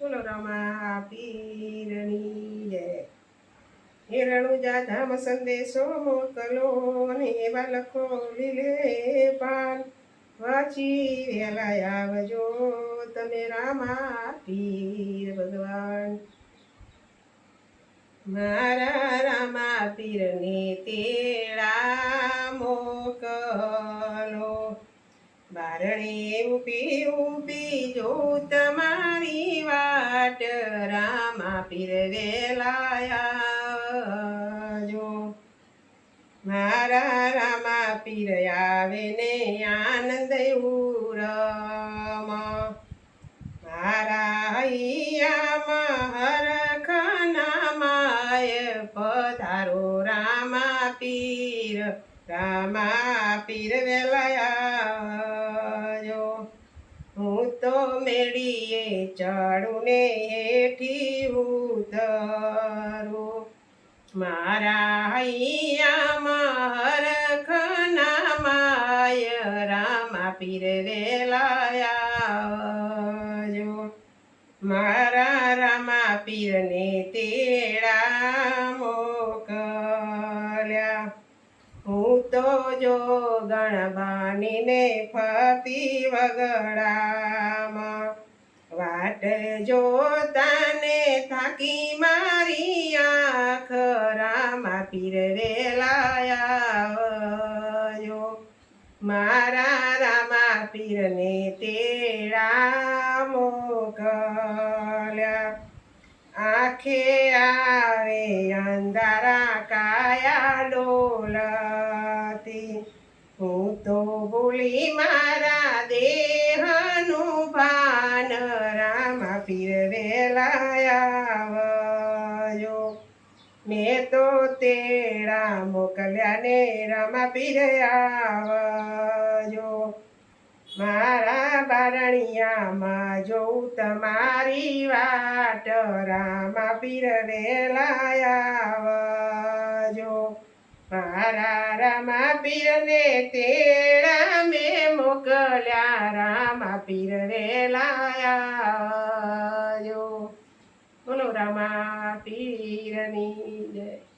બોલો ધામ સંદેશો મોકલો અને લખો લીલે પાન. વાંચી વેલા આવજો તમે રામા પીર ભગવાન. મારા રામા પીરને તેડા મોકલો. બારણે ઉપી ઉપી જો તમારી વાટ રામા પીર વેલાયાજો. મારા રામા આવે ને આનંદ ઉરમ. મારા હૈયામાં હરખના માય પધારો રામા પીર રામા પીર વેલાયો. હું તો મેળીએ ચાડુને હેઠી ઉતરું. મારા હૈયામાં હરખના માય રામા પીરવેલાયા જો મારા રામા પીરને તેડા મોકલ્યા. હું તો જો ગણબાનીને ફરતી વગડામાં. વાટ જોતાને થાકી મારી આખરામાં રામા પીર વેલાયો મારા રામા પીરને તેડા મોકલ્યા આંખે આવે અંધારા કાયા ડોલતી. હું તો ભૂલી મારા દેહનું ભાન, રામા પીરવેલાયો મેં તો તેડા મોકલ્યા ને રામા પીર આવજો. મારા બારણિયામાં જોઉં તમારી વાટ, રામા પીર વેલાયાવજો મારા રામા પીરને તેડા મેં મોકલ્યા, રામા પીર વેલાયાવજો બોલો, રામા પીરની જય.